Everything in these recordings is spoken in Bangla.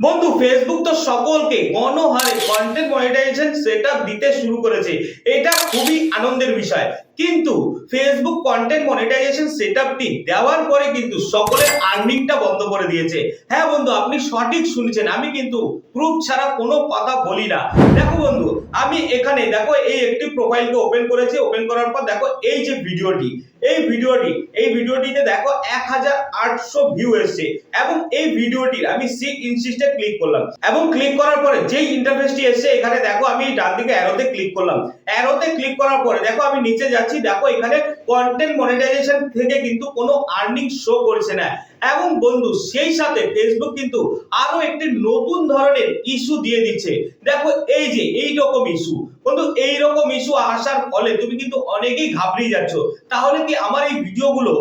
বন্ধু ফেসবুক তো সকলকে গণহারে কন্টেন্ট মনিটাইজেশন সেটআপ দিতে শুরু করেছে। এটা খুবই আনন্দের বিষয়। কিন্তু ফেসবুক কন্টেন্ট মনিটাইজেশন সেটআপটি দেওয়ার পরে কিন্তু সকলের আর্নিংটা বন্ধ করে দিয়েছে। হ্যাঁ বন্ধু, আপনি সঠিক শুনছেন, আমি কিন্তু প্রুফ ছাড়া কোনো কথা বলি না। দেখো বন্ধু, আমি এখানে, দেখো এই একটি প্রোফাইলকে ওপেন করেছি ওপেন করার পর দেখো এই যে ভিডিওটি, এই ভিডিওটি, এই ভিডিওটিতে দেখো এক হাজার আটশো ভিউ এসছে এবং এই ভিডিওটির আমি সি ইনসিস্টে ক্লিক করলাম এবং ক্লিক করার পরে যেই ইন্টারফেসটি এসছে, এখানে দেখো আমি ডান দিকে অ্যারোতে ক্লিক করলাম। অ্যারোতে ক্লিক করার পরে দেখো আমি নিচে যাচ্ছি দেখো এখানে কন্টেন্ট মনিটাইজেশন থেকে কিন্তু কোনো আর্নিং শো করছে না। এবং বন্ধু, সেই সাথে ফেসবুক কিন্তু আরও একটি নতুন ধরনের ইস্যু দিয়ে দিচ্ছে। দেখো, এই যে এই রকম ইস্যু বন্ধু এই রকম ইস্যু আসার ফলে তুমি কিন্তু অনেকেই ঘাবড়িয়ে যাচ্ছ। তাহলে কি আমার এই ভিডিওগুলো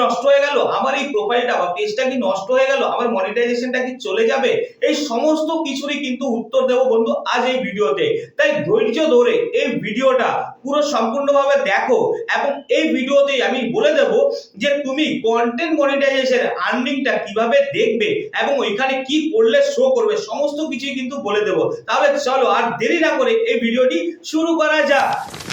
নষ্ট হয়ে গেল? আমার এই প্রোফাইলটা বা পেজটা কি নষ্ট হয়ে গেল? আমার মনিটাইজেশনটা কি চলে যাবে? এই সমস্ত কিছুরই কিন্তু উত্তর দেবো বন্ধু আজ এই ভিডিওতে। তাই ধৈর্য ধরে এই ভিডিওটা পুরো সম্পূর্ণভাবে দেখো এবং এই ভিডিওতে আমি বলে দেব যে তুমি কন্টেন্ট মনিটাইজেশন আর্নিংটা কীভাবে দেখবে এবং ওইখানে কি করলে শো করবে, সমস্ত কিছুই কিন্তু বলে দেব। তাহলে চলো আর দেরি না করে এই ভিডিওটি শুরু করা যাক।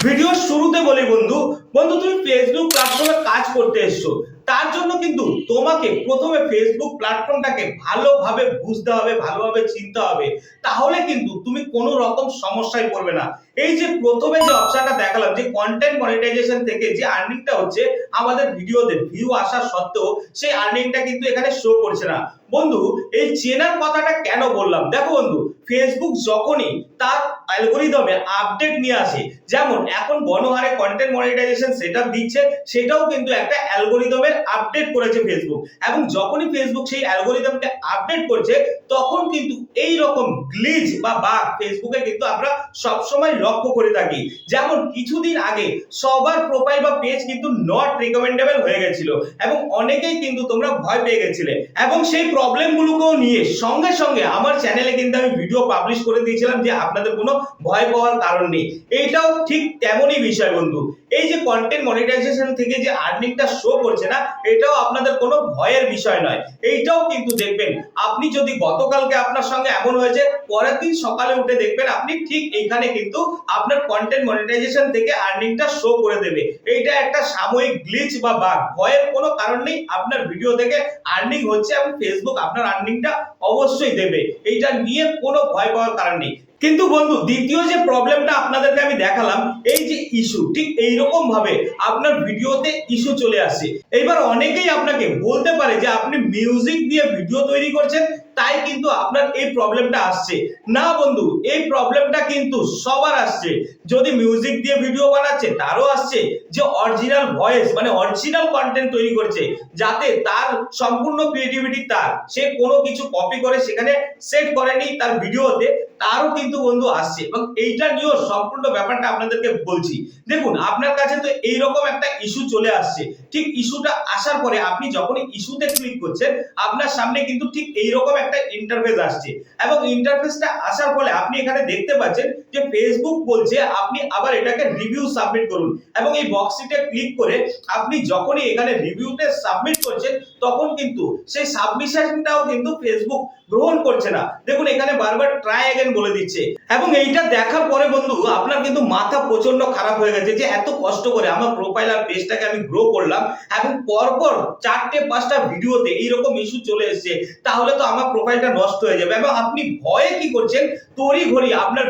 ভিডিও শুরুতে বলি বন্ধু বন্ধু, তুমি ফেসবুক প্ল্যাটফর্মে কাজ করতে এসছো। তার জন্য কিন্তু তোমাকে প্রথমে ফেসবুক প্ল্যাটফর্মটাকে ভালোভাবে বুঝতে হবে, ভালোভাবে চিনতে হবে। তাহলে কিন্তু তুমি কোনো রকম সমস্যায় পড়বে না। এই যে প্রথমে যে অপশনটা দেখালাম, যে কন্টেন্ট মনিটাইজেশন থেকে যে আর্নিংটা হচ্ছে, আমাদের ভিডিওতে ভিউ আসা সত্ত্বেও সেই আর্নিংটা কিন্তু এখানে শো করছে না। বন্ধু, এই চেনার কথাটা কেন বললাম? দেখো বন্ধু ফেসবুক যখনই তার অ্যালগোরিদমে আপডেট নিয়ে আসে, যেমন এখন বনহারে কন্টেন্ট মনিটাইজেশন সেটআপ দিচ্ছে, সেটাও কিন্তু একটা অ্যালগোরিদমের আপডেট করেছে ফেসবুক এবং যখনই ফেসবুক সেই অ্যালগোরিদমকে আপডেট করছে, তখন কিন্তু এই রকম গ্লিচ বা বাগ ফেসবুকে কিন্তু আমরা সব সময় লক্ষ্য করে থাকি। যেমন কিছুদিন আগে সবার প্রোফাইল বা পেজ কিন্তু নট রিকমেন্ডেবল হয়ে গেছিল, এবং অনেকেই কিন্তু তোমরা ভয় পেয়ে গেছিলে, এবং সেই প্রবলেমগুলোকেও নিয়ে সঙ্গে সঙ্গে আমার চ্যানেলে কিন্তু আমি ভিডিও পাবলিশ করে দিয়েছিলাম যে আপনাদের কোনো ভয় পাওয়ার কারণ নেই। এইটাও ঠিক তেমনই বিষয় বন্ধু। এই যে কন্টেন্ট মনিটাইজেশন থেকে যে আর্নিংটা শো করছে না, এটাও আপনাদের কোনো ভয়ের বিষয় নয়। এইটাও কিন্তু দেখবেন, আপনি যদি গতকালকে আপনার সঙ্গে এমন হয়েছে, পরের দিন সকালে উঠে দেখবেন আপনি ঠিক এইখানে কিন্তু আপনার কন্টেন্ট মনিটাইজেশন থেকে আর্নিংটা শো করে দেবে। এইটা একটা সাময়িক গ্লিচ বা বাগ ভয়ের কোনো কারণ নেই, আপনার ভিডিও থেকে আর্নিং হচ্ছে এবং ফেসবুক আপনার আর্নিংটা অবশ্যই দেবে। এইটা নিয়ে কোনো ভয় পাওয়ার কারণ নেই। কিন্তু বন্ধু, দ্বিতীয় যে প্রবলেমটা আপনাদেরকে আমি দেখালাম, এই যে ইস্যু ঠিক এইরকম ভাবে আপনার ভিডিওতে ইস্যু চলে আসে। এবার অনেকেই আপনাকে বলতে পারে যে, আপনি মিউজিক দিয়ে ভিডিও তৈরি করছেন তাই কিন্তু আপনার এই প্রবলেমটা আসছে। না বন্ধু, এই প্রবলেমটা কিন্তু সবার আসছে। যদি মিউজিক দিয়ে ভিডিও বানাচ্ছে, তারও আসছে যে অরিজিনাল ভয়েস মানে অরিজিনাল কন্টেন্ট তৈরি করছে, যাতে তার সম্পূর্ণ ক্রিয়েটিভিটি তার। সে কোনো কিছু কপি করে সেখানে সেট করেনি তার ভিডিওতে তারও কিন্তু বন্ধু আসছে। এবং এইটা নিয়েও সম্পূর্ণ ব্যাপারটা আপনাদেরকে বলছি। দেখুন, আপনার কাছে তো এইরকম একটা ইস্যু চলে আসছে। ঠিক ইস্যুটা আসার পরে আপনি যখন ইস্যুতে ক্লিক করছেন, আপনার সামনে কিন্তু ঠিক এইরকম একটা ইন্টারফেস আসছে। এবং ইন্টারফেসটা আসার ফলে আপনি এখানে দেখতে পাচ্ছেন যে ফেসবুক বলছে, আপনি আবার এটাকে রিভিউ সাবমিট করুন। এবং এই বক্সটিতে ক্লিক করে আপনি যখনই এখানে রিভিউতে সাবমিট করছেন, তখন কিন্তু সেই সাবমিশনটাও কিন্তু ফেসবুক গ্রহণ করছে না। দেখুন, এখানে বারবার ট্রাই অ্যাগেন বলে দিচ্ছে। এবং এইটা দেখার পরে বন্ধু, আপনার কিন্তু মাথা প্রচণ্ড খারাপ হয়ে গেছে যে এত কষ্ট করে আমার প্রোফাইল আর পেজটাকে আমি গ্রো করলাম। এবং পরপর চারটে, পাঁচটা ভিডিওতে এইরকম ইস্যু চলে এসেছে, তাহলে তো আমার প্রোফাইলটা নষ্ট হয়ে যাবে। এবং আপনি ভয়ে কি করছেন? তড়ি ঘড়ি আপনার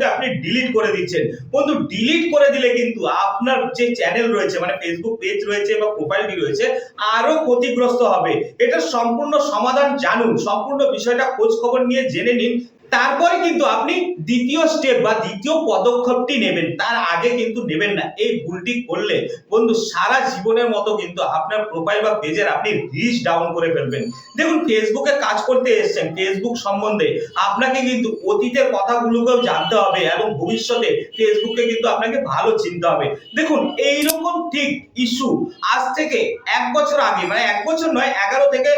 ভিডিওগুলোকে আপনি ডিলিট করে দিচ্ছেন। বন্ধু ডিলিট করে দিলে কিন্তু আপনার যে চ্যানেল রয়েছে মানে ফেসবুক পেজ রয়েছে বা প্রোফাইলটি রয়েছে, আরও ক্ষতিগ্রস্ত হবে। এটা সম্পূর্ণ সমাধান জানুন। সম্পূর্ণ বিষয়টা খোঁজ খবর নিয়ে জেনে নিন। তারপরে কিন্তু আপনি দ্বিতীয় স্টেপ বা দ্বিতীয় পদক্ষেপটি নেবেন। তার আগে কিন্তু নেবেন না। এই ভুলটি করলে বন্ধু সারা জীবনের মতো কিন্তু আপনার প্রোফাইল বা পেজের আপনি রিচ ডাউন করে ফেলবেন। দেখুন ফেসবুকে কাজ করতে এসেছেন। ফেসবুক সম্বন্ধে আপনাকে কিন্তু অতীতের কথাগুলোকেও জানতে হবে এবং ভবিষ্যতে ফেসবুকে কিন্তু আপনাকে ভালো চিনতে হবে। দেখুন, এইরকম ঠিক ইস্যু আজ থেকে এক বছর আগে মানে এক বছর নয়, এগারো থেকে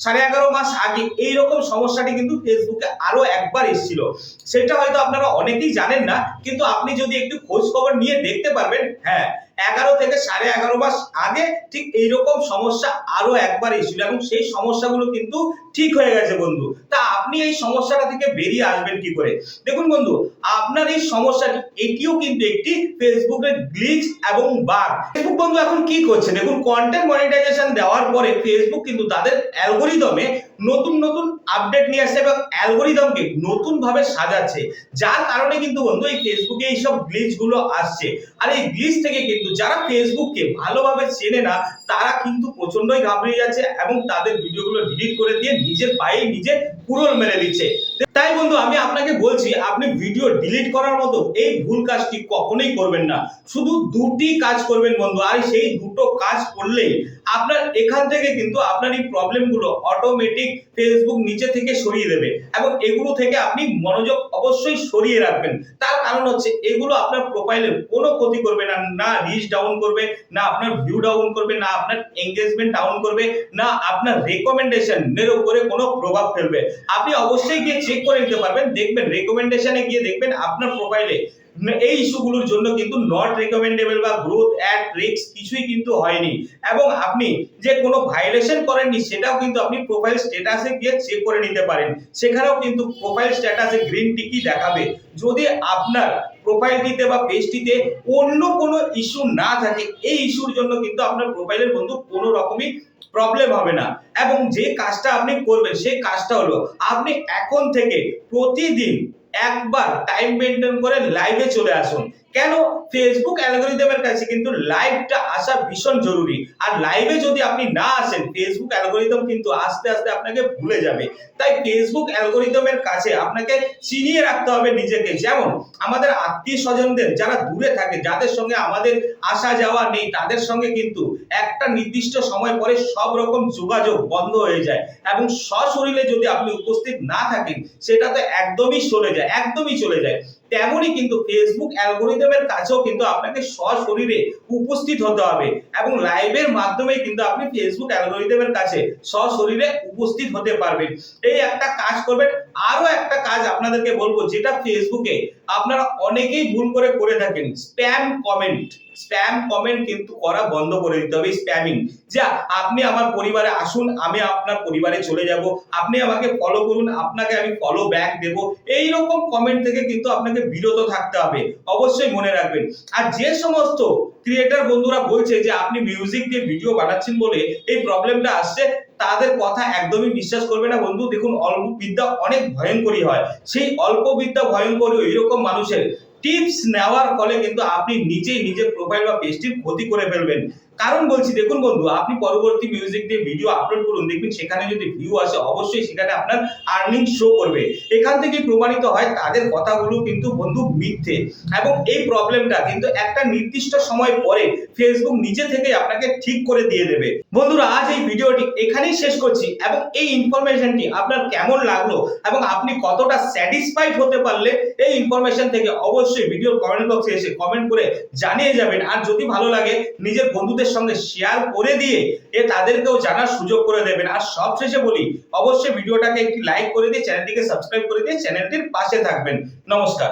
সাড়ে এগারো মাস আগে এইরকম সমস্যাটি কিন্তু ফেসবুকে আরও একবার এসেছিল। সেটা হয়তো আপনারা অনেকেই জানেন না, কিন্তু আপনি যদি একটু খোঁজ খবর নিয়ে দেখতে পারবেন হ্যাঁ এগারো থেকে সাড়ে এগারো মাস আগে ঠিক এইরকম সমস্যা আরও একবার এসেছিল এবং সেই সমস্যাগুলো কিন্তু ঠিক হয়ে গেছে বন্ধু। তা আপনি এই সমস্যাটা থেকে বেরিয়ে আসবেন কি করে? দেখুন বন্ধু, আপনার এই সমস্যাটি, এটিও কিন্তু একটি ফেসবুকের গ্লিচ এবং বাগ। ফেসবুক বন্ধু এখন কি করছে? দেখুন কন্টেন্ট মনিটাইজেশন দেওয়ার পরে ফেসবুক কিন্তু তাদের অ্যালগোরিদমে নতুন নতুন আপডেট নিয়ে আসছে এবং অ্যালগোরিদমকে নতুন ভাবে সাজাচ্ছে। যার কারণে কিন্তু বন্ধু, এই ফেসবুকে এইসব গ্লিচগুলো আসছে। আর এই গ্লিচ থেকে কিন্তু যারা ফেসবুককে ভালোভাবে চেনে না, তারা কিন্তু প্রচন্ডই ঘাবড়িয়ে যাচ্ছে এবং তাদের ভিডিওগুলো ডিলিট করে দিয়ে নিজের পায়ে নিজে কুড়োল মেরে দিচ্ছে। তাই বন্ধু, আমি আপনাকে বলছি, আপনি ভিডিও ডিলিট করার মতো এই ভুল কাজটি কখনোই করবেন না। শুধু দুটি কাজ করবেন বন্ধু, আর সেই দুটো কাজ করলেই আপনার এখান থেকে কিন্তু আপনার এই প্রবলেমগুলো অটোমেটিক ফেসবুক নিচে থেকে সরিয়ে দেবে এবং এগুলো থেকে আপনি মনোযোগ অবশ্যই সরিয়ে রাখবেন। তার কারণ হচ্ছে, এগুলো আপনার প্রোফাইলের কোনো ক্ষতি করবে না না রিচ ডাউন করবে, না আপনার ভিউ ডাউন করবে, না আপনার এঙ্গেজমেন্ট ডাউন করবে, না আপনার রেকমেন্ডেশন এর উপরে কোনো প্রভাব ফেলবে। আপনি অবশ্যই গিয়ে চেক করে নিতে পারবেন। দেখবেন রেকমেন্ডেশনে গিয়ে দেখবেন আপনার প্রোফাইলে এই ইস্যুগুলোর জন্য কিন্তু নট রেকমেন্ডেবল বা গ্রোথ অ্যাড রিক্স কিছুই কিন্তু হয়নি। এবং আপনি যে কোনো ভায়োলেশন করেননি, সেটাও কিন্তু আপনি প্রোফাইল স্ট্যাটাসে গিয়ে চেক করে নিতে পারেন। সেখানেও কিন্তু প্রোফাইল স্ট্যাটাসে গ্রিন টিকি দেখাবে। যদি আপনার প্রোফাইলটিতে বা পেজটিতে অন্য কোনো ইস্যু না থাকে, এই ইস্যুর জন্য কিন্তু আপনার প্রোফাইলের বন্ধু কোনো রকমই প্রবলেম হবে না। এবং যে কাজটা আপনি করবেন সেই কাজটা হলো আপনি এখন থেকে প্রতিদিন একবার টাইম মেনটেন করে লাইভে চলে আসুন। কেন? ফেসবুক অ্যালগোরিদমের কাছে কিন্তু লাইভটা আসা ভীষণ জরুরি। আর লাইভে যদি আপনি না আসেন ফেসবুক অ্যালগোরিদম কিন্তু আস্তে আস্তে আপনাকে ভুলে যাবে। তাই ফেসবুক অ্যালগোরিদমের কাছে আপনাকে চিনিয়ে রাখতে হবে নিজেকে। যেমন, আমাদের আত্মীয় স্বজনদের যারা দূরে থাকে, যাদের সঙ্গে আমাদের আসা যাওয়া নেই, তাদের সঙ্গে কিন্তু একটা নির্দিষ্ট সময় পরে সব রকম যোগাযোগ বন্ধ হয়ে যায়। এবং সশরীরে যদি আপনি উপস্থিত না থাকেন, সেটা তো একদমই চলে যায়, একদমই চলে যায়। তেমনই কিন্তু ফেসবুক অ্যালগোরিদমের কাছেও কিন্তু আপনাকে সশরীরে উপস্থিত হতে হবে এবং লাইভের মাধ্যমে কিন্তু আপনি ফেসবুক অ্যালগোরিদমের কাছে সশরীরে উপস্থিত হতে পারবেন। এই একটা কাজ করবেন। আরও একটা কাজ আপনাদেরকে বলব, যেটা ফেসবুকে আপনারা অনেকেই ভুল করে করে থাকেন। স্প্যাম কমেন্ট স্প্যাম কমেন্ট কিন্তু করা বন্ধ করে দিতে হবে স্প্যামিং যা, আপনি আমার পরিবারে আসুন, আমি আপনার পরিবারে চলে যাব, আপনি আমাকে ফলো করুন, আপনাকে আমি ফলো ব্যাক দেব। এই রকম কমেন্ট থেকে কিন্তু আপনাকে বিরত থাকতে হবে, অবশ্যই মনে রাখবেন। আর যে সমস্ত ক্রিয়েটার বন্ধুরা বলছে যে, আপনি মিউজিক দিয়ে ভিডিও বানাচ্ছেন বলে এই প্রবলেমটা আসছে তাদের কথা একদমই বিশ্বাস করবে না। বন্ধু, দেখুন, অল্প বিদ্যা অনেক ভয়ঙ্করী হয়। সেই অল্প বিদ্যা ভয়ঙ্করী এইরকম মানুষের টিপস নেওয়ার ফলে কিন্তু আপনি নিজেই নিজের প্রোফাইল বা পেজটির ক্ষতি করে ফেলবেন। কারণ বলছি, দেখুন বন্ধু, আপনি পরবর্তী মিউজিক দিয়ে ভিডিও আপলোড করুন, দেখবেন সেখানে যদি ভিউ আসে, অবশ্যই সেখানে আপনার আর্নিং শো করবে। এখান থেকে প্রমাণিত হয়, তাদের কথাগুলো কিন্তু বন্ধু মিথ্যে। এবং এই প্রবলেমটা কিন্তু একটা নির্দিষ্ট সময় পরে ফেসবুক নিজে থেকে আপনাকে ঠিক করে দিয়ে দেবে। বন্ধুরা, আজ এই ভিডিওটি এখানেই শেষ করছি এবং এই ইনফরমেশনটি আপনার কেমন লাগল এবং আপনি কতটা স্যাটিসফাইড হতে পারলে, এই ইনফরমেশন থেকে অবশ্যই ভিডিওর কমেন্ট বক্সে এসে কমেন্ট করে জানিয়ে যাবেন। আর যদি ভালো লাগে, নিজের বন্ধুদের সঙ্গে শেয়ার করে দিয়ে এ তাদেরকেও জানার সুযোগ করে দেবেন। আর সবশেষে বলি, অবশ্যই ভিডিওটাকে একটি লাইক করে দিয়ে চ্যানেলটিকে সাবস্ক্রাইব করে দিয়ে চ্যানেলটির পাশে থাকবেন। নমস্কার।